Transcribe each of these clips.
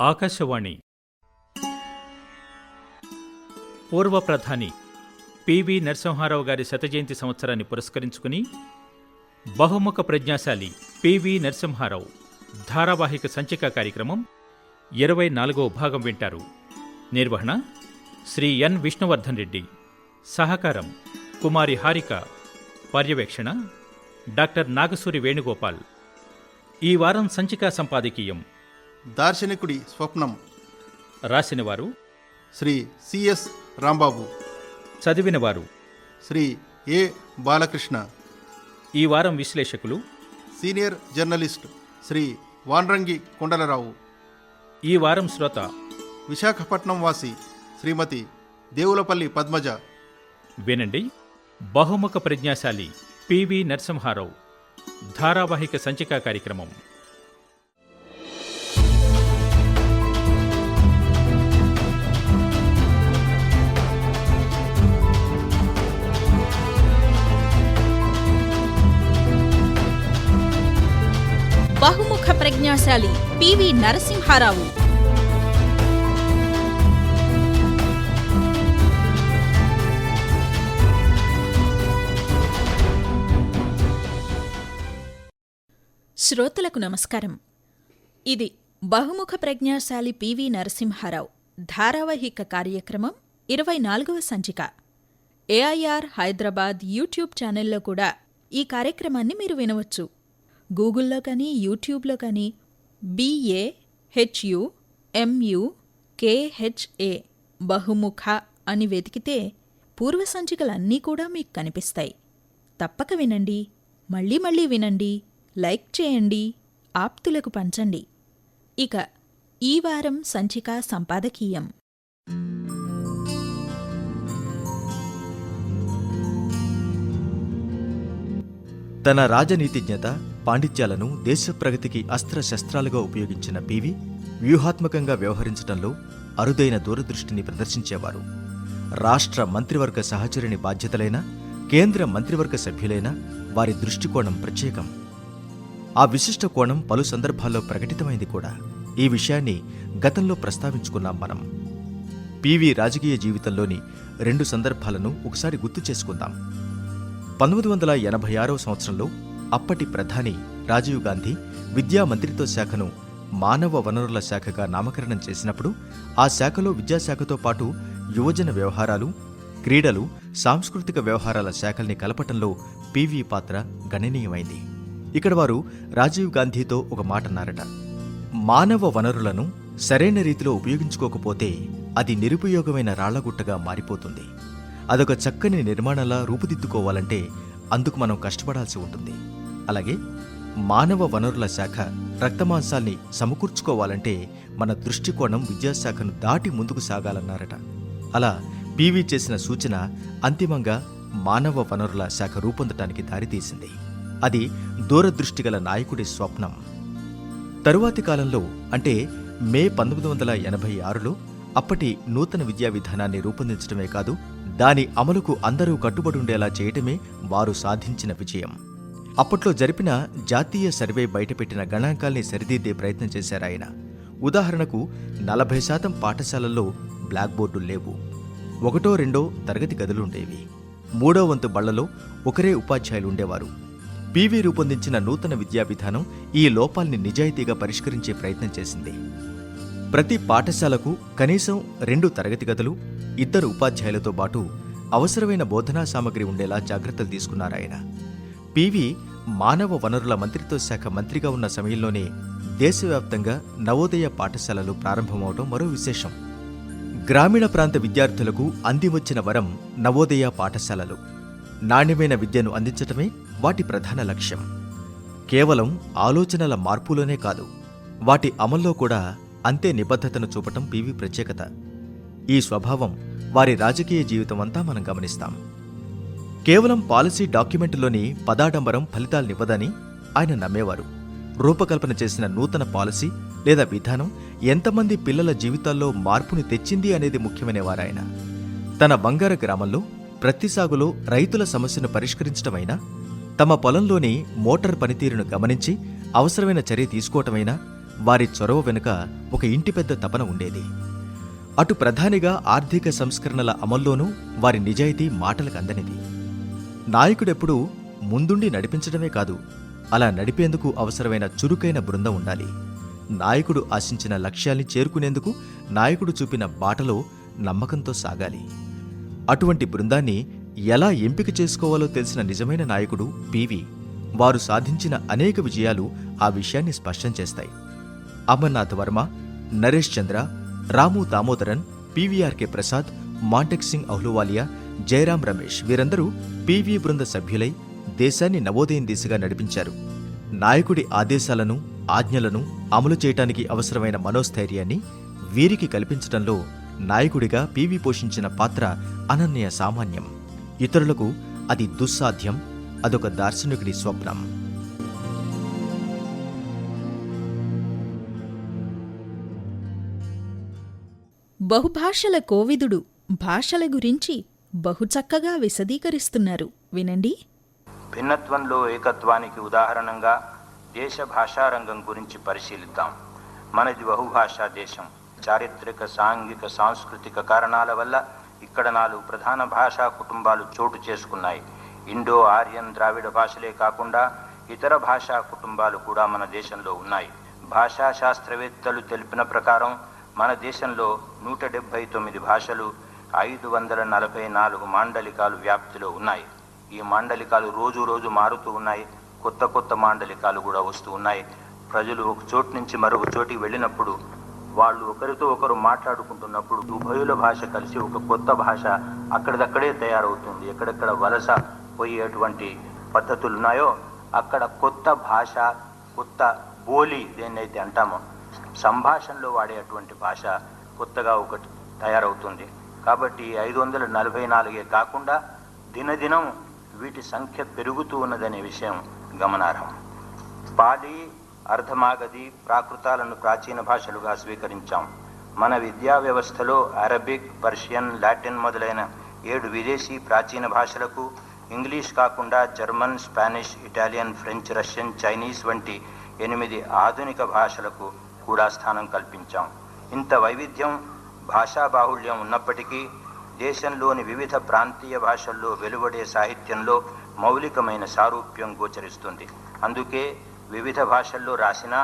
ఆకాశవాణి. పూర్వ ప్రధాని పివి నరసింహారావు గారి శతజయంతి సంవత్సరాన్ని పురస్కరించుకుని బహుముఖ ప్రజ్ఞాశాలి పివి నరసింహారావు ధారావాహిక సంచిక కార్యక్రమం ఇరవై నాలుగవ భాగం వింటారు. నిర్వహణ శ్రీ ఎన్ విష్ణువర్ధన్ రెడ్డి. సహకారం కుమారి హారిక. పర్యవేక్షణ డాక్టర్ నాగసూరి వేణుగోపాల్. ఈ వారం సంచికా సంపాదకీయం దార్శనికుడి స్వప్నం. రాసినవారు. శ్రీ సిఎస్ రాంబాబు. చదివినవారు. శ్రీ ఏ బాలకృష్ణ. ఈ వారం విశ్లేషకులు. Senior journalist Shri Vanrangi Kondalarao. ఈ వారం శ్రోత. విశాఖపట్నం వాసి శ్రీమతి దేవులపల్లి పద్మజ. వినండి. బహుముఖ ప్రజ్ఞాశాలి పివి నరసింహారావు. ధారావాహిక సంచికా కార్యక్రమం. బహుముఖ ప్రజ్ఞాశాలి పివి నరసింహారావు. శ్రోతలకు నమస్కారం. ఇది బహుముఖ ప్రజ్ఞాశాలి పివి నరసింహారావు ధారావాహిక కార్యక్రమం ఇరవై నాలుగవ సంచిక. ఏఐఆర్ హైదరాబాద్ యూట్యూబ్ ఛానల్లో కూడా ఈ కార్యక్రమాన్ని మీరు వినవచ్చు. గూగుల్లో కానీ యూట్యూబ్లో కానీ బిఏ హెచ్యు ఎంయు కేహెచ్ఏ బహుముఖ అని వెతికితే పూర్వ సంచికలన్నీ కూడా మీకు కనిపిస్తాయి. తప్పక వినండి. మళ్ళీ మళ్ళీ వినండి. లైక్ చేయండి. ఆప్తులకు పంచండి. ఇక ఈ వారం సంచిక సంపాదకీయం. తన రాజనీతిజ్ఞత పాండిత్యాలను దేశ ప్రగతికి అస్త్రశస్త్రాలుగా ఉపయోగించిన పివి వ్యూహాత్మకంగా వ్యవహరించడంలో అరుదైన దూరదృష్టిని ప్రదర్శించేవారు. రాష్ట్ర మంత్రివర్గ సహచరుని బాధ్యతలైన కేంద్ర మంత్రివర్గ సభ్యులైన వారి దృష్టికోణం ప్రత్యేకం. ఆ విశిష్ట కోణం పలు సందర్భాల్లో ప్రకటితమైంది కూడా. ఈ విషయాన్ని గతంలో ప్రస్తావించుకున్నాం మనం. పివి రాజకీయ జీవితంలోని రెండు సందర్భాలను ఒకసారి గుర్తు చేసుకుందాం. పంతొమ్మిది వందల ఎనభై ఆరవ సంవత్సరంలో అప్పటి ప్రధాని రాజీవ్ గాంధీ విద్యా మంత్రిత్వ శాఖను మానవ వనరుల శాఖగా నామకరణం చేసినప్పుడు ఆ శాఖలో విద్యాశాఖతో పాటు యువజన వ్యవహారాలు క్రీడలు సాంస్కృతిక వ్యవహారాల శాఖల్ని కలపటంలో పివి పాత్ర గణనీయమైంది. ఇక్కడ వారు రాజీవ్ గాంధీతో ఒక మాట అన్నారట. మానవ వనరులను సరైన రీతిలో ఉపయోగించుకోకపోతే అది నిరుపయోగమైన రాళ్ళగుట్టగా మారిపోతుంది. అదొక చక్కని నిర్మాణంలా రూపుదిద్దుకోవాలంటే అందుకు మనం కష్టపడాల్సి ఉంటుంది. అలాగే మానవ వనరుల శాఖ రక్తమాంసాల్ని సమకూర్చుకోవాలంటే మన దృష్టికోణం విద్యాశాఖను దాటి ముందుకు సాగాలన్నారట. అలా పీవీ చేసిన సూచన అంతిమంగా మానవ వనరుల శాఖ రూపొందటానికి దారితీసింది. అది దూరదృష్టిగల నాయకుడి స్వప్నం. తరువాతి కాలంలో అంటే మే పంతొమ్మిది వందల ఎనభై ఆరులో అప్పటి నూతన విద్యా విధానాన్ని రూపొందించడమే కాదు దాని అమలుకు అందరూ కట్టుబడి ఉండేలా చేయటమే వారు సాధించిన విజయం. అప్పట్లో జరిపిన జాతీయ సర్వే బయటపెట్టిన గణాంకాల్ని సరిదిద్దే ప్రయత్నం చేశారాయన ఉదాహరణకు నలభై శాతం పాఠశాలల్లో బ్లాక్ బోర్డులు లేవు. ఒకటో రెండో తరగతి గదులుండేవి మూడో వంతు బళ్ళలో ఒకరే ఉపాధ్యాయులు ఉండేవారు. పీవీ రూపొందించిన నూతన విద్యా విధానం ఈ లోపాల్ని నిజాయితీగా పరిష్కరించే ప్రయత్నం చేసింది. ప్రతి పాఠశాలకు కనీసం రెండు తరగతి గదులు ఇద్దరు ఉపాధ్యాయులతో పాటు అవసరమైన బోధనా సామగ్రి ఉండేలా జాగ్రత్తలు తీసుకున్నారాయన పివి మానవ వనరుల మంత్రిత్వ శాఖ మంత్రిగా ఉన్న సమయంలోనే దేశవ్యాప్తంగా నవోదయ పాఠశాలలు ప్రారంభమవడం మరో విశేషం. గ్రామీణ ప్రాంత విద్యార్థులకు అందివచ్చిన వరం నవోదయ పాఠశాలలు. నాణ్యమైన విద్యను అందించటమే వాటి ప్రధాన లక్ష్యం. కేవలం ఆలోచనల మార్పులోనే కాదు వాటి అమల్లో కూడా అంతే నిబద్ధతను చూపటం పివి ప్రత్యేకత. ఈ స్వభావం వారి రాజకీయ జీవితం అంతా మనం గమనిస్తాం. కేవలం పాలసీ డాక్యుమెంటులోని పదాడంబరం ఫలితాలనివ్వదని ఆయన నమ్మేవారు. రూపకల్పన చేసిన నూతన పాలసీ లేదా విధానం ఎంతమంది పిల్లల జీవితాల్లో మార్పుని తెచ్చింది అనేది ముఖ్యమైనవారాయన. తన బంగార గ్రామంలో ప్రతి సాగులో రైతుల సమస్యను పరిష్కరించటమైనా తమ పొలంలోని మోటార్ పనితీరును గమనించి అవసరమైన చర్య తీసుకోవటమైనా వారి చొరవ వెనుక ఒక ఇంటి పెద్ద తపన ఉండేది. అటు ప్రధానిగా ఆర్థిక సంస్కరణల అమల్లోనూ వారి నిజాయితీ మాటలకు అందనిది. నాయకుడెప్పుడూ ముందుండి నడిపించడమే కాదు అలా నడిపేందుకు అవసరమైన చురుకైన బృందం ఉండాలి. నాయకుడు ఆశించిన లక్ష్యాల్ని చేరుకునేందుకు నాయకుడు చూపిన బాటలో నమ్మకంతో సాగాలి. అటువంటి బృందాన్ని ఎలా ఎంపిక చేసుకోవాలో తెలిసిన నిజమైన నాయకుడు పివి. వారు సాధించిన అనేక విజయాలు ఆ విషయాన్ని స్పష్టం చేస్తాయి. అమర్నాథ్ వర్మ నరేష్ చంద్ర రాము దామోదరన్ పివిఆర్కే ప్రసాద్ మాంటెక్ సింగ్ అహ్లువాలియా జయరాం రమేష్ వీరందరూ పీవీ బృంద సభ్యులై దేశాన్ని నవోదయం దిశగా నడిపించారు. నాయకుడి ఆదేశాలను ఆజ్ఞలను అమలు చేయటానికి అవసరమైన మనోస్థైర్యాన్ని వీరికి కల్పించడంలో నాయకుడిగా పీవీ పోషించిన పాత్ర అనన్య సామాన్యం. ఇతరులకు అది దుస్సాధ్యం అదొక దార్శనికుడి స్వప్నం. బహుభాషల కోవిదుడు భాషల గురించి బహుచక్కగా విశదీకరిస్తున్నారు. వినండి. భిన్నత్వంలో ఏకత్వానికి ఉదాహరణంగా దేశ భాషా రంగం గురించి పరిశీలిద్దాం. మనది బహుభాషా దేశం. చారిత్రక సాంఘిక సాంస్కృతిక కారణాల వల్ల ఇక్కడ నాలుగు ప్రధాన భాషా కుటుంబాలు చోటు చేసుకున్నాయి. ఇండో ఆర్యన్ ద్రావిడ భాషలే కాకుండా ఇతర భాషా కుటుంబాలు కూడా మన దేశంలో ఉన్నాయి. భాషా శాస్త్రవేత్తలు తెలిపిన ప్రకారం మన దేశంలో నూట డెబ్భై తొమ్మిది భాషలు ఐదు వందల నలభై నాలుగు మాండలికాలు వ్యాప్తిలో ఉన్నాయి. ఈ మాండలికాలు రోజు రోజు మారుతూ ఉన్నాయి. కొత్త కొత్త మాండలికాలు కూడా వస్తూ ఉన్నాయి. ప్రజలు ఒక చోటు నుంచి మరొక చోటికి వెళ్ళినప్పుడు వాళ్ళు ఒకరితో ఒకరు మాట్లాడుకుంటున్నప్పుడు ఉభయుల భాష కలిసి ఒక కొత్త భాష అక్కడిదక్కడే తయారవుతుంది. ఎక్కడెక్కడ వలస పోయేటువంటి పద్ధతులు ఉన్నాయో అక్కడ కొత్త భాష కొత్త బోలి దేన్నైతే అంటామో సంభాషణలో వాడేటువంటి భాష కొత్తగా ఒకటి తయారవుతుంది. కాబట్టి ఐదు వందల నలభై నాలుగే కాకుండా దినదినం వీటి సంఖ్య పెరుగుతూ ఉన్నదనే విషయం గమనార్హం. పాలి అర్ధమాగది ప్రాకృతాలను ప్రాచీన భాషలుగా స్వీకరించాం. మన విద్యా వ్యవస్థలో అరబిక్ పర్షియన్ లాటిన్ మొదలైన ఏడు విదేశీ ప్రాచీన భాషలకు ఇంగ్లీష్ కాకుండా German Spanish Italian French Russian Chinese వంటి ఎనిమిది ఆధునిక భాషలకు కూడా స్థానం కల్పించాం. ఇంత వైవిధ్యం భాషా బాహుళ్యం ఉన్నప్పటికీ దేశంలోని వివిధ ప్రాంతీయ భాషల్లో వెలువడే సాహిత్యంలో మౌలికమైన సారూప్యం గోచరిస్తుంది. అందుకే వివిధ భాషల్లో రాసిన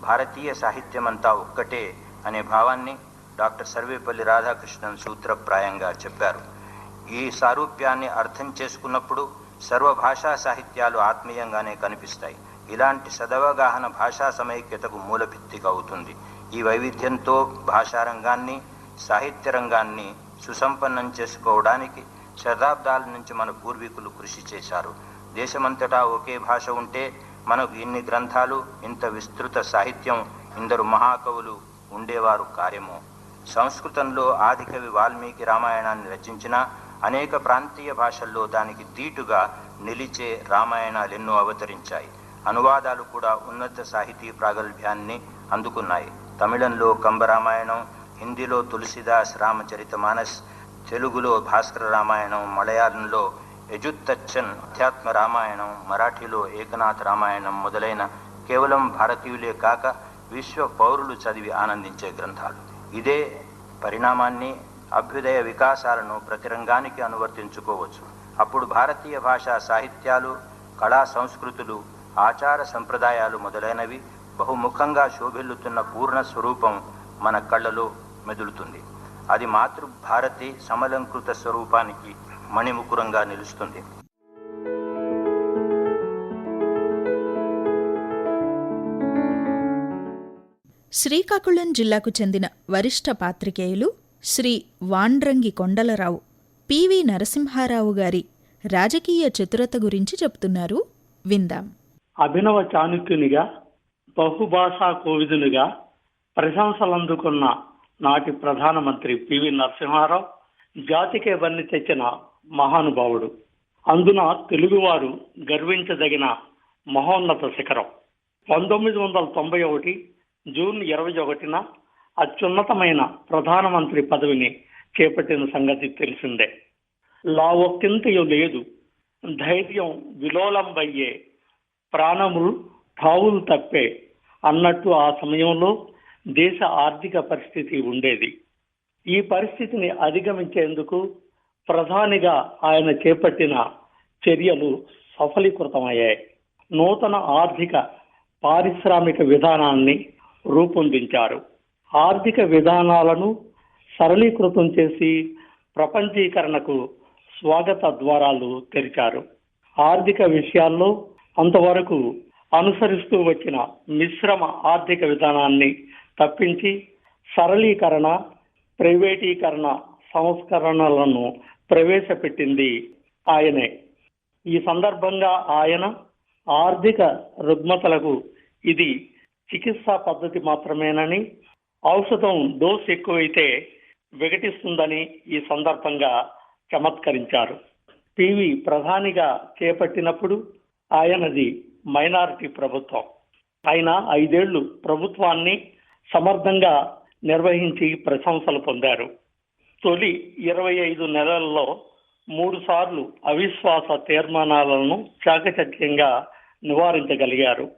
భారతీయ సాహిత్యమంతా ఒక్కటే అనే భావాన్ని డాక్టర్ సర్వేపల్లి రాధాకృష్ణన్ సూత్రప్రాయంగా చెప్పారు. ఈ సారూప్యాన్ని అర్థం చేసుకున్నప్పుడు సర్వ భాషా సాహిత్యాలు ఆత్మీయంగానే కనిపిస్తాయి. ఇలాంటి సదవగాహన భాషా సమైక్యతకు మూలభిత్తిక అవుతుంది. ఈ వైవిధ్యంతో భాషారంగాన్ని సాహిత్య రంగాన్ని సుసంపన్నం చేసుకోవడానికి శతాబ్దాల నుంచి మన పూర్వీకులు కృషి చేశారు. దేశమంతటా ఒకే భాష ఉంటే మనకు ఇన్ని గ్రంథాలు ఇంత విస్తృత సాహిత్యం ఇందరు మహాకవులు ఉండేవారు కార్యము. సంస్కృతంలో ఆదికవి వాల్మీకి రామాయణాన్ని రచించిన అనేక ప్రాంతీయ భాషల్లో దానికి దీటుగా నిలిచే రామాయణాలు ఎన్నో అవతరించాయి. అనువాదాలు కూడా ఉన్నత సాహితీ ప్రాగల్భ్యాన్ని అందుకున్నాయి. తమిళంలో కంబరామాయణం హిందీలో తులసిదాస్ రామచరిత మానస్ తెలుగులో భాస్కర రామాయణం మలయాళంలో యజుత్తచ్చన్ అధ్యాత్మ రామాయణం మరాఠీలో ఏకనాథ్ రామాయణం మొదలైన కేవలం భారతీయులే కాక విశ్వ పౌరులు చదివి ఆనందించే గ్రంథాలు. ఇదే పరిణామాన్ని అభ్యుదయ వికాసాలను ప్రతి రంగానికి అనువర్తించుకోవచ్చు. అప్పుడు భారతీయ భాషా సాహిత్యాలు కళా సంస్కృతులు ఆచార సంప్రదాయాలు మొదలైనవి బహుముఖంగా శోభిల్లుతున్న పూర్ణ స్వరూపం మన కళ్ళలో మెదులుతుంది. అది మాతృభారతి సమలంకృత స్వరూపానికి మణిముకురంగా నిలుస్తుంది. శ్రీకాకుళం జిల్లాకు చెందిన వరిష్ఠ పాత్రికేయులు శ్రీ వాండ్రంగి కొండలరావు పివి నరసింహారావు గారి రాజకీయ చతురత గురించి చెప్తున్నారు విందాం. అభినవ చాణుక్యునిగా బహుభాషా కోవిదునిగా ప్రశంసలందుకున్న నాటి ప్రధానమంత్రి పివి నరసింహారావు జాతికే వన్ని తెచ్చిన మహానుభావుడు. అందున తెలుగువారు గర్వించదగిన మహోన్నత శిఖరం. పంతొమ్మిది వందల తొంభై ఒకటి జూన్ ఇరవై ఒకటిన అత్యున్నతమైన ప్రధానమంత్రి పదవిని చేపట్టిన సంగతి తెలిసిందే. లావొక్కింతయు లేదు. ధైర్యం విలోలంబయ్యే ప్రాణములు తావులు తప్పే అన్నట్టు ఆ సమయంలో దేశ ఆర్థిక పరిస్థితి ఉండేది. ఈ పరిస్థితిని అధిగమించేందుకు ప్రధానిగా ఆయన చేపట్టిన చర్యలు సఫలీకృతమయ్యాయి. నూతన ఆర్థిక పారిశ్రామిక విధానాన్ని రూపొందించారు. ఆర్థిక విధానాలను సరళీకృతం చేసి ప్రపంచీకరణకు స్వాగత ద్వారాలు తెరిచారు. ఆర్థిక విషయాల్లో అంతవరకు అనుసరిస్తూ వచ్చిన మిశ్రమ ఆర్థిక విధానాన్ని తప్పించి సరళీకరణ ప్రైవేటీకరణ సంస్కరణలను ప్రవేశపెట్టింది ఆయనే. ఈ సందర్భంగా ఆయన ఆర్థిక రుగ్మతలకు ఇది చికిత్సా పద్ధతి మాత్రమేనని ఔషధం డోస్ ఎక్కువైతే విఘటిస్తుందని ఈ సందర్భంగా చమత్కరించారు. పివి ప్రధానిగా చేపట్టినప్పుడు ఆయనది మైనారిటీ ప్రభుత్వం. ఆయన ఐదేళ్ళు ప్రభుత్వాన్ని సమర్థంగా నిర్వహించి ప్రశంసలు పొందారు. తొలి ఇరవై ఐదు నెలల్లో మూడుసార్లు అవిశ్వాస తీర్మానాలను చాకచక్యంగా నివారించగలిగారు.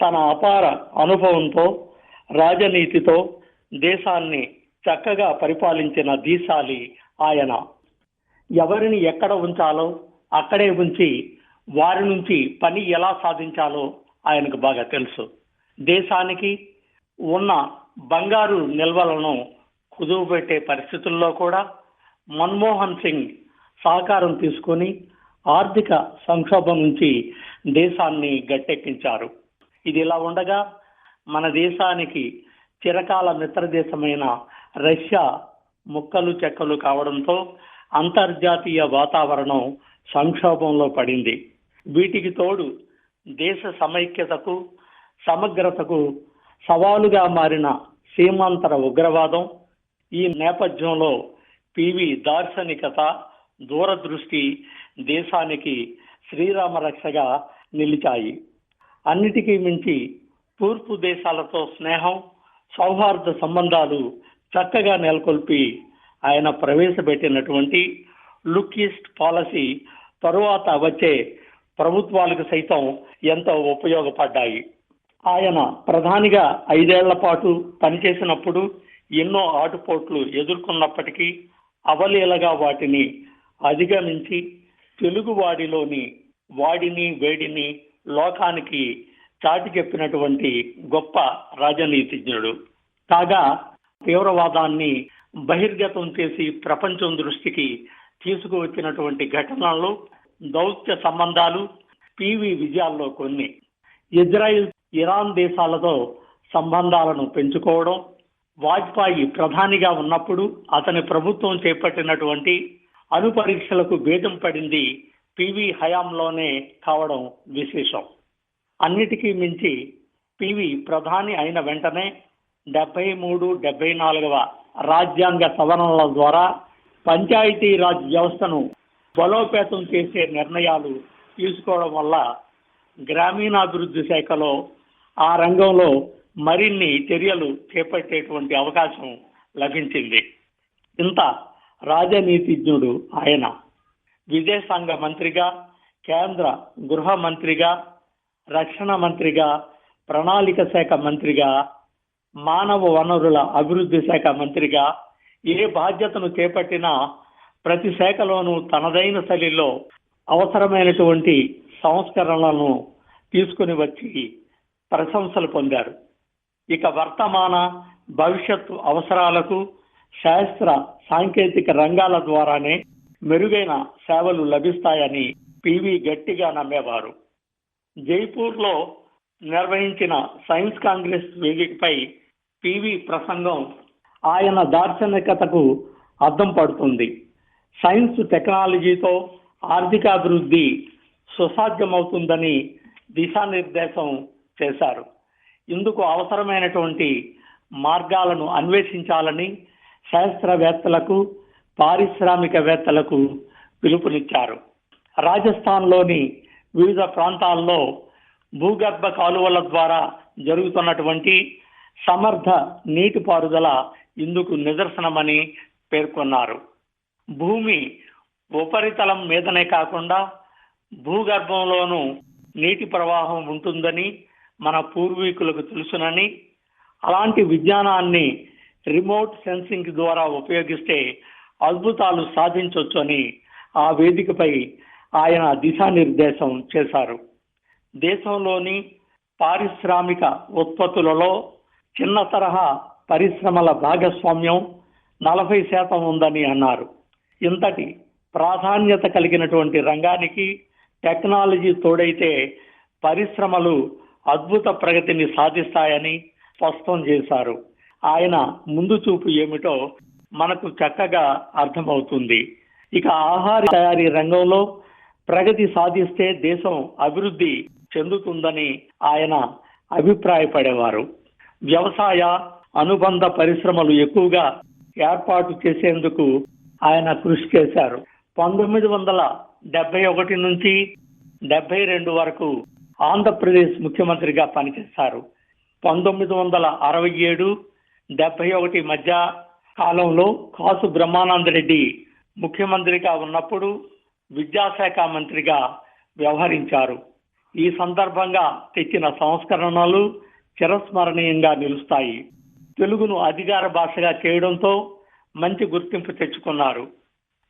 తన అపార అనుభవంతో రాజనీతితో దేశాన్ని చక్కగా పరిపాలించిన దీశాలి ఆయన. ఎవరిని ఎక్కడ ఉంచాలో అక్కడే ఉంచి వారి నుంచి పని ఎలా సాధించాలో ఆయనకు బాగా తెలుసు. దేశానికి ఉన్న బంగారు నిల్వలను కుదువు పెట్టే పరిస్థితుల్లో కూడా మన్మోహన్ సింగ్ సహకారం తీసుకొని ఆర్థిక సంక్షోభం నుంచి దేశాన్ని గట్టెక్కించారు. ఇది ఇలా ఉండగా మన దేశానికి చిరకాల మిత్ర దేశమైన రష్యా ముక్కలు చెక్కలు కావడంతో అంతర్జాతీయ వాతావరణం సంక్షోభంలో పడింది. వీటికి తోడు దేశ సమైక్యతకు సమగ్రతకు సవాలుగా మారిన సీమాంతర ఉగ్రవాదం ఈ నేపథ్యంలో పివి దార్శనికత దూరదృష్టి దేశానికి శ్రీరామ రక్షగా నిలిచాయి. అన్నిటికీ మించి తూర్పు దేశాలతో స్నేహం సౌహార్ద సంబంధాలు చక్కగా నెలకొల్పి ఆయన ప్రవేశపెట్టినటువంటి లుక్ పాలసీ తరువాత వచ్చే ప్రభుత్వాలకు సైతం ఎంతో ఉపయోగపడ్డాయి. ఆయన ప్రధానిగా ఐదేళ్ళ పాటు పనిచేసినప్పుడు ఎన్నో ఆటుపోట్లు ఎదుర్కొన్నప్పటికీ అవలీలగా వాటిని అధిగమించి తెలుగువాడిలోని వాడిని వేడిని లోకానికి చాటి చెప్పినటువంటి గొప్ప రాజనీతిజ్ఞుడు. కాగా తీవ్రవాదాన్ని బహిర్గతం చేసి ప్రపంచం దృష్టికి తీసుకువచ్చినటువంటి ఘటనలు దౌత్య సంబంధాలు పివి విజయాల్లో కొన్ని. ఇజ్రాయిల్ ఇరాన్ దేశాలతో సంబంధాలను పెంచుకోవడం వాజ్పేయి ప్రధానిగా ఉన్నప్పుడు అతని ప్రభుత్వం చేపట్టినటువంటి అణు పరీక్షలకు భేదం పడింది పివి హయాంలోనే కావడం విశేషం. అన్నిటికీ మించి పివి ప్రధాని అయిన వెంటనే డెబ్బై మూడు డెబ్బై నాలుగవ రాజ్యాంగ సవరణల ద్వారా పంచాయతీ రాజ్ వ్యవస్థను బలోపేతం చేసే నిర్ణయాలు తీసుకోవడం వల్ల గ్రామీణాభివృద్ధి శాఖలో ఆ రంగంలో మరిన్ని చర్యలు చేపట్టేటువంటి అవకాశం లభించింది. ఇంత రాజనీతిజ్ఞుడు ఆయన. విదేశాంగ మంత్రిగా కేంద్ర గృహ మంత్రిగా రక్షణ మంత్రిగా ప్రణాళిక శాఖ మంత్రిగా మానవ వనరుల అభివృద్ధి శాఖ మంత్రిగా ఏ బాధ్యతను చేపట్టినా ప్రతి శాఖలోనూ తనదైన శైలిలో అవసరమైనటువంటి సంస్కరణలను తీసుకుని వచ్చి ప్రశంసలు పొందారు. ఇక వర్తమాన భవిష్యత్తు అవసరాలకు శాస్త్ర సాంకేతిక రంగాల ద్వారానే మెరుగైన సేవలు లభిస్తాయని పివి గట్టిగా నమ్మేవారు. జైపూర్లో నిర్వహించిన సైన్స్ కాంగ్రెస్ వేదికపై పివి ప్రసంగం ఆయన దార్శనికతకు అద్దం పడుతుంది. సైన్స్ టెక్నాలజీతో ఆర్థికాభివృద్ధి సుసాధ్యమవుతుందని దిశానిర్దేశం చేశారు. ఇందుకు అవసరమైనటువంటి మార్గాలను అన్వేషించాలని శాస్త్రవేత్తలకు పారిశ్రామికవేత్తలకు పిలుపునిచ్చారు. రాజస్థాన్లోని వివిధ ప్రాంతాల్లో భూగర్భ కాలువల ద్వారా జరుగుతున్నటువంటి సమర్థ నీటిపారుదల ఇందుకు నిదర్శనమని పేర్కొన్నారు. భూమి ఉపరితలం మీదనే కాకుండా భూగర్భంలోనూ నీటి ప్రవాహం ఉంటుందని మన పూర్వీకులకు తెలుసునని అలాంటి విజ్ఞానాన్ని రిమోట్ సెన్సింగ్ ద్వారా ఉపయోగిస్తే అద్భుతాలు సాధించవచ్చు అని ఆ వేదికపై ఆయన దిశానిర్దేశం చేశారు. దేశంలోని పారిశ్రామిక ఉత్పత్తులలో చిన్న తరహా పరిశ్రమల భాగస్వామ్యం నలభై శాతం ఉందని అన్నారు. ఇంతటి ప్రాధాన్యత కలిగినటువంటి రంగానికి టెక్నాలజీ తోడైతే పరిశ్రమలు అద్భుత ప్రగతిని సాధిస్తాయని స్పష్టం చేశారు. ఆయన ముందు చూపు ఏమిటో మనకు చక్కగా అర్థమవుతుంది. ఇక ఆహార తయారీ రంగంలో ప్రగతి సాధిస్తే దేశం అభివృద్ధి చెందుతుందని ఆయన అభిప్రాయపడేవారు. వ్యవసాయ అనుబంధ పరిశ్రమలు ఎక్కువగా ఏర్పాటు చేసేందుకు ఆయన కృషి చేశారు. పంతొమ్మిది వందల డెబ్బై ఒకటి నుంచి డెబ్బై రెండు వరకు ఆంధ్రప్రదేశ్ ముఖ్యమంత్రిగా పనిచేశారు పంతొమ్మిది వందల అరవై ఏడు డెబ్బై ఒకటి మధ్య కాలంలో కాసు బ్రహ్మానందరెడ్డి ముఖ్యమంత్రిగా ఉన్నప్పుడు విద్యాశాఖ మంత్రిగా వ్యవహరించారు. ఈ సందర్భంగా తెచ్చిన సంస్కరణలు చిరస్మరణీయంగా నిలుస్తాయి. తెలుగును అధికార భాషగా చేయడంతో మంచి గుర్తింపు తెచ్చుకున్నారు.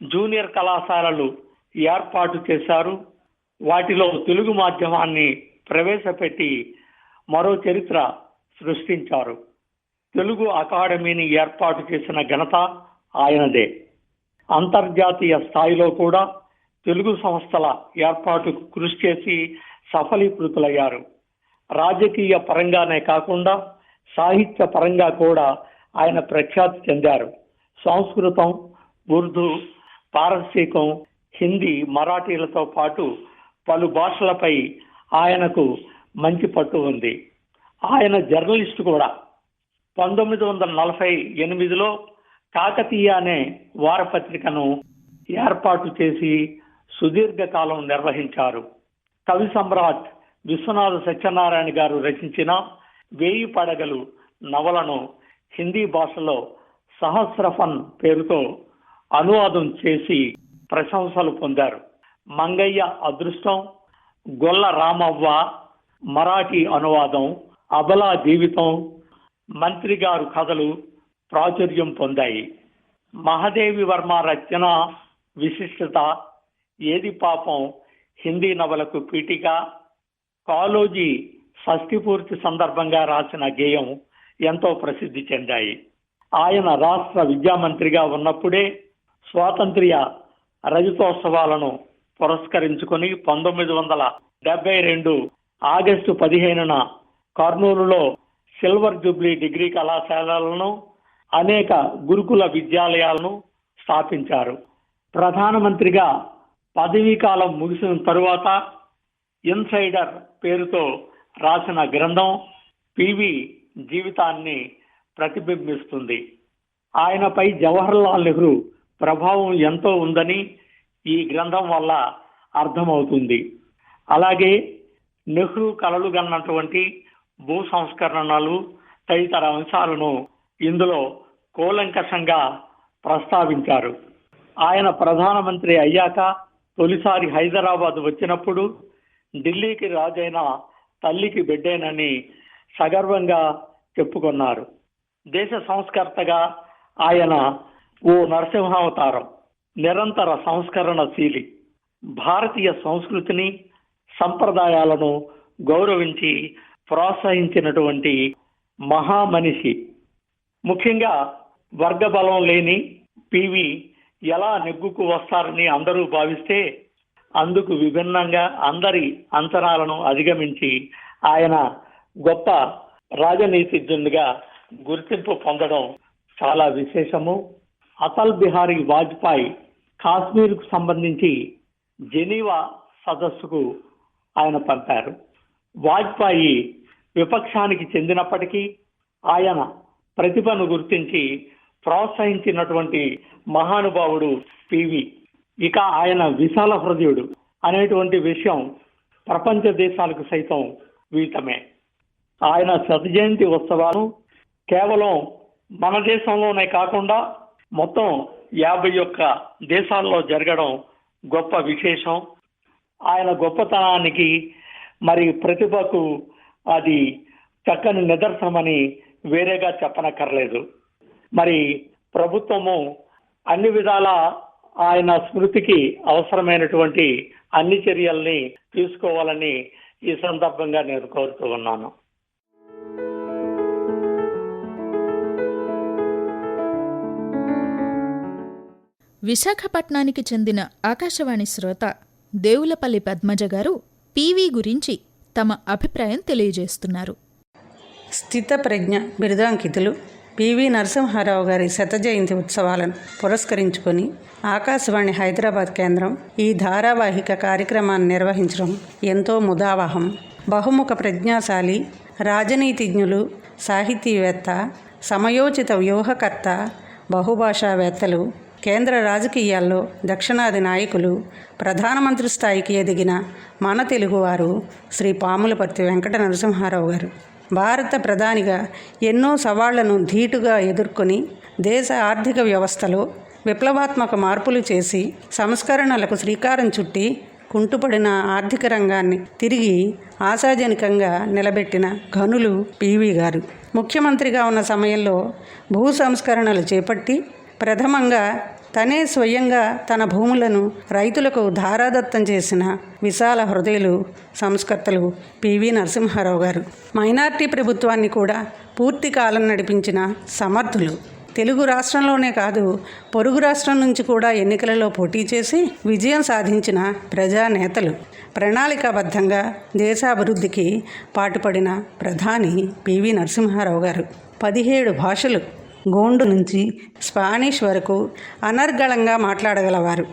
జూనియర్ కళాశాలలు ఏర్పాటు చేశారు. వాటిలో తెలుగు మాధ్యమాన్ని ప్రవేశపెట్టి మరో చరిత్ర సృష్టించారు. తెలుగు అకాడమీని ఏర్పాటు చేసిన ఘనత ఆయనదే. అంతర్జాతీయ స్థాయిలో కూడా తెలుగు సంస్థల ఏర్పాటుకు కృషి చేసి సఫలీకృతులయ్యారు. రాజకీయ పరంగానే కాకుండా సాహిత్య పరంగా కూడా ఆయన ప్రఖ్యాతి చెందారు. సంస్కృతం ఉర్దూ పారసీకం హిందీ మరాఠీలతో పాటు పలు భాషలపై ఆయనకు మంచి పట్టు ఉంది. ఆయన జర్నలిస్ట్ కూడా. పంతొమ్మిది వందల నలభై ఎనిమిదిలో కాకతీయ అనే వారపత్రికను ఏర్పాటు చేసి సుదీర్ఘకాలం నిర్వహించారు. కవి సమ్రాట్ విశ్వనాథ సత్యనారాయణ గారు రచించిన వేయి పడగలు నవలను హిందీ భాషలో సహస్రఫన్ పేరుతో అనువాదం చేసి ప్రశంసలు పొందారు. మంగయ్య అదృష్టం గొల్ల రామవ్వ మరాఠీ అనువాదం అబలా జీవితం మంత్రి గారు కథలు ప్రాచుర్యం పొందాయి. మహాదేవి వర్మ రచన విశిష్టత ఏది పాపం హిందీ నవలకు పీఠిక కాలోజీ షష్ఠి పూర్తి సందర్భంగా రాసిన గేయం ఎంతో ప్రసిద్ధి చెందాయి. ఆయన రాష్ట్ర విద్యామంత్రిగా ఉన్నప్పుడే స్వాతంత్ర్య రజతోత్సవాలను పురస్కరించుకొని పంతొమ్మిది వందల డెబ్బై రెండు ఆగస్టు పదిహేనున కర్నూలులో సిల్వర్ జూబ్లీ డిగ్రీ కళాశాలలను అనేక గురుకుల విద్యాలయాలను స్థాపించారు. ప్రధానమంత్రిగా పదవీ కాలం ముగిసిన తరువాత ఇన్సైడర్ పేరుతో రాసిన గ్రంథం పివి జీవితాన్ని ప్రతిబింబిస్తుంది. ఆయనపై జవహర్లాల్ నెహ్రూ ప్రభావం ఎంతో ఉందని ఈ గ్రంథం వల్ల అర్థమవుతుంది. అలాగే నెహ్రూ కలలు కన్నటువంటి భూ సంస్కరణలు తదితర అంశాలను ఇందులో కూలంకషంగా ప్రస్తావించారు. ఆయన ప్రధానమంత్రి అయ్యాక తొలిసారి హైదరాబాద్ వచ్చినప్పుడు ఢిల్లీకి రాజైన తల్లికి బిడ్డేనని సగర్వంగా చెప్పుకున్నారు. దేశ సంస్కర్తగా ఆయన ఓ నరసింహావతారం నిరంతర సంస్కరణశీలి భారతీయ సంస్కృతిని సంప్రదాయాలను గౌరవించి ప్రోత్సహించినటువంటి మహామనిషి. ముఖ్యంగా వర్గబలం లేని పివి ఎలా నెగ్గుకు వస్తారని అందరూ భావిస్తే అందుకు విభిన్నంగా అందరి అంచనాలను అధిగమించి ఆయన గొప్ప రాజనీతిజ్ఞునిగా గుర్తింపు పొందడం చాలా విశేషము. అటల్ బిహారీ వాజ్పేయి కాశ్మీర్కు సంబంధించి జెనీవా సదస్సుకు ఆయన పంపారు. వాజ్పేయి విపక్షానికి చెందినప్పటికీ ఆయన ప్రతిభను గుర్తించి ప్రోత్సహించినటువంటి మహానుభావుడు పివి. ఇక ఆయన విశాల హృదయుడు అనేటువంటి విషయం ప్రపంచ దేశాలకు సైతం వీతమే ఆయన శత జయంతి ఉత్సవాలు కేవలం మన దేశంలోనే కాకుండా మొత్తం యాభై ఒక్క దేశాల్లో జరగడం గొప్ప విశేషం. ఆయన గొప్పతనానికి మరి ప్రతిభకు అది చక్కని నిదర్శనమని వేరేగా చెప్పనక్కర్లేదు. మరి ప్రభుత్వము అన్ని విధాల ఆయన స్మృతికి అవసరమైనటువంటి అన్ని చర్యల్ని తీసుకోవాలని ఈ సందర్భంగా నేను కోరుతూ ఉన్నాను. విశాఖపట్నానికి చెందిన ఆకాశవాణి శ్రోత దేవులపల్లి పద్మజ గారు పీవీ గురించి తమ అభిప్రాయం తెలియజేస్తున్నారు. స్థితప్రజ్ఞ బిరుదాంకితులు పివి నరసింహారావు గారి శత జయంతి ఉత్సవాలను పురస్కరించుకొని ఆకాశవాణి హైదరాబాద్ కేంద్రం ఈ ధారావాహిక కార్యక్రమాన్ని నిర్వహించడం ఎంతో ముదావహం. బహుముఖ ప్రజ్ఞాశాలి రాజనీతిజ్ఞులు సాహితీవేత్త సమయోచిత వ్యూహకర్త బహుభాషావేత్తలు కేంద్ర రాజకీయాల్లో దక్షిణాది నాయకులు ప్రధానమంత్రి స్థాయికి ఎదిగిన మన తెలుగువారు శ్రీ పాములపర్తి వెంకట నరసింహారావు గారు. భారత ప్రధానిగా ఎన్నో సవాళ్ళను ధీటుగా ఎదుర్కొని దేశ ఆర్థిక వ్యవస్థలో విప్లవాత్మక మార్పులు చేసి సంస్కరణలకు శ్రీకారం చుట్టి కుంటుపడిన ఆర్థిక రంగాన్ని తిరిగి ఆశాజనకంగా నిలబెట్టిన ఘనులు పీవీ గారు. ముఖ్యమంత్రిగా ఉన్న సమయంలో భూ సంస్కరణలు చేపట్టి ప్రథమంగా తనే స్వయంగా తన భూములను రైతులకు ధారాదత్తం చేసిన విశాల హృదయులు సంస్కర్తలు పివి నరసింహారావు గారు. మైనార్టీ ప్రభుత్వాన్ని కూడా పూర్తి కాలం నడిపించిన సమర్థులు. తెలుగు రాష్ట్రంలోనే కాదు పొరుగు రాష్ట్రం నుంచి కూడా ఎన్నికలలో పోటీ చేసి విజయం సాధించిన ప్రజానేతలు ప్రణాళికాబద్ధంగా దేశాభివృద్ధికి పాటుపడిన ప్రధాని పివి నరసింహారావు గారు. పదిహేడు భాషలు గోండు నుంచి స్పానిష్ వరకు అనర్గళంగా మాట్లాడగలవారు.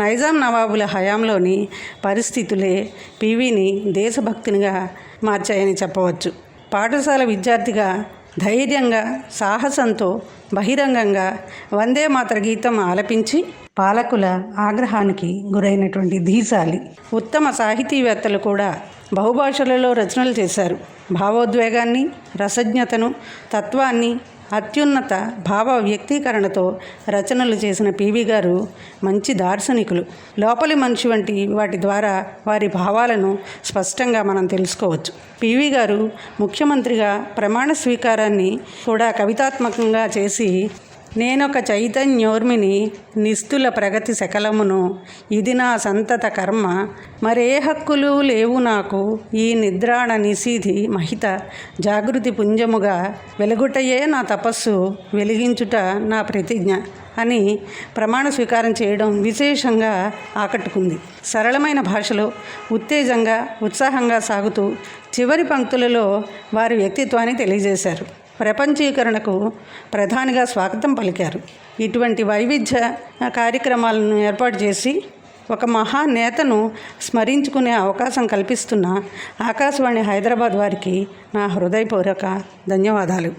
నైజాం నవాబుల హయాంలోని పరిస్థితులే పివిని దేశభక్తినిగా మార్చాయని చెప్పవచ్చు. పాఠశాల విద్యార్థిగా ధైర్యంగా సాహసంతో బహిరంగంగా వందే మాతర గీతం ఆలపించి పాలకుల ఆగ్రహానికి గురైనటువంటి ధీశాలి. ఉత్తమ సాహితీవేత్తలు కూడా బహుభాషలలో రచనలు చేశారు. భావోద్వేగాన్ని రసజ్ఞతను తత్వాన్ని అత్యున్నత భావ వ్యక్తీకరణతో రచనలు చేసిన పివి గారు మంచి దార్శనికులు. లోపలి మనిషి వంటి వాటి ద్వారా వారి భావాలను స్పష్టంగా మనం తెలుసుకోవచ్చు. పివి గారు ముఖ్యమంత్రిగా ప్రమాణ స్వీకారాన్ని కూడా కవితాత్మకంగా చేసి నేనొక చైతన్యోర్మిని నిస్తుల ప్రగతి శకలమును ఇది నా సంతత కర్మ. మరే హక్కులు లేవు నాకు. ఈ నిద్రాణ నిశీధి మహిత. జాగృతి పుంజముగా వెలుగుటయే నా తపస్సు. వెలిగించుట నా ప్రతిజ్ఞ అని ప్రమాణ స్వీకారం చేయడం విశేషంగా ఆకట్టుకుంది. సరళమైన భాషలో ఉత్తేజంగా ఉత్సాహంగా సాగుతూ చివరి పంక్తులలో వారి వ్యక్తిత్వాన్ని తెలియజేశారు. ప్రపంచీకరణకు ప్రధానిగా స్వాగతం పలికారు. ఇటువంటి వైవిధ్య కార్యక్రమాలను ఏర్పాటు చేసి ఒక మహానేతను స్మరించుకునే అవకాశం కల్పిస్తున్న ఆకాశవాణి హైదరాబాద్ వారికి నా హృదయపూర్వక ధన్యవాదాలు.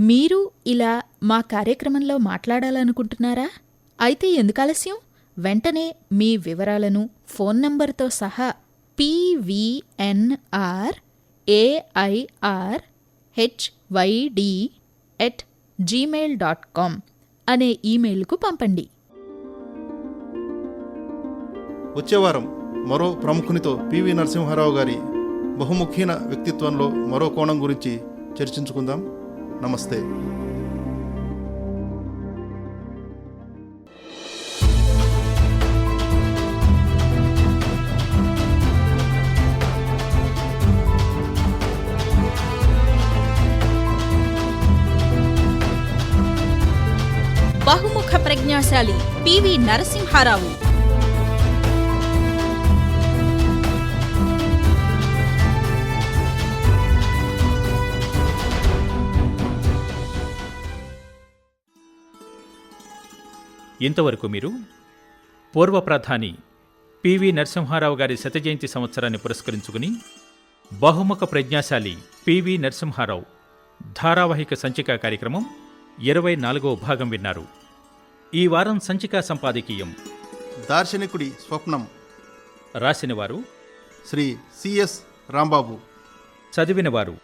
మీరు ఇలా మా కార్యక్రమంలో మాట్లాడాలనుకుంటున్నారా? అయితే ఎందుకు ఆలస్యం? వెంటనే మీ వివరాలను ఫోన్ నంబర్తో సహా PVNR AIR HYD at Gmail dot com అనే ఈమెయిల్కు పంపండి. వచ్చేవారం మరో ప్రముఖునితో పివి నరసింహారావు గారి బహుముఖీన వ్యక్తిత్వంలో మరో కోణం గురించి చర్చించుకుందాం. నమస్తే. బహుముఖ పివి నరసింహారావు. ఇంతవరకు మీరు పూర్వ ప్రధాని పివి నరసింహారావు గారి శతజయంతి సంవత్సరాన్ని పురస్కరించుకుని బహుముఖ ప్రజ్ఞాశాలి పివి నరసింహారావు ధారావాహిక సంచిక కార్యక్రమం ఇరవై నాలుగవ భాగం విన్నారు. ఈ వారం సంచికా సంపాదకీయం. దార్శనికుడి స్వప్నం. రాసినవారు శ్రీ సిఎస్ రాంబాబు. చదివినవారు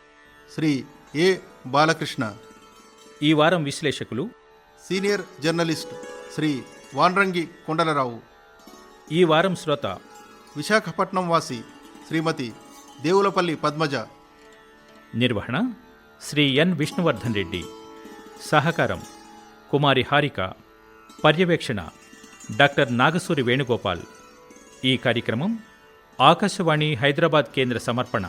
శ్రీ ఏ బాలకృష్ణ. ఈ వారం విశ్లేషకులు సీనియర్ జర్నలిస్ట్ శ్రీ వాన్రంగి కొండలరావు. ఈ వారం శ్రోత విశాఖపట్నం వాసి శ్రీమతి దేవులపల్లి పద్మజ. నిర్వహణ శ్రీ ఎన్ విష్ణువర్ధన్ రెడ్డి. సహకారం కుమారి హారిక. పర్యవేక్షణ డాక్టర్ నాగసూరి వేణుగోపాల్. ఈ కార్యక్రమం ఆకాశవాణి హైదరాబాద్ కేంద్ర సమర్పణ.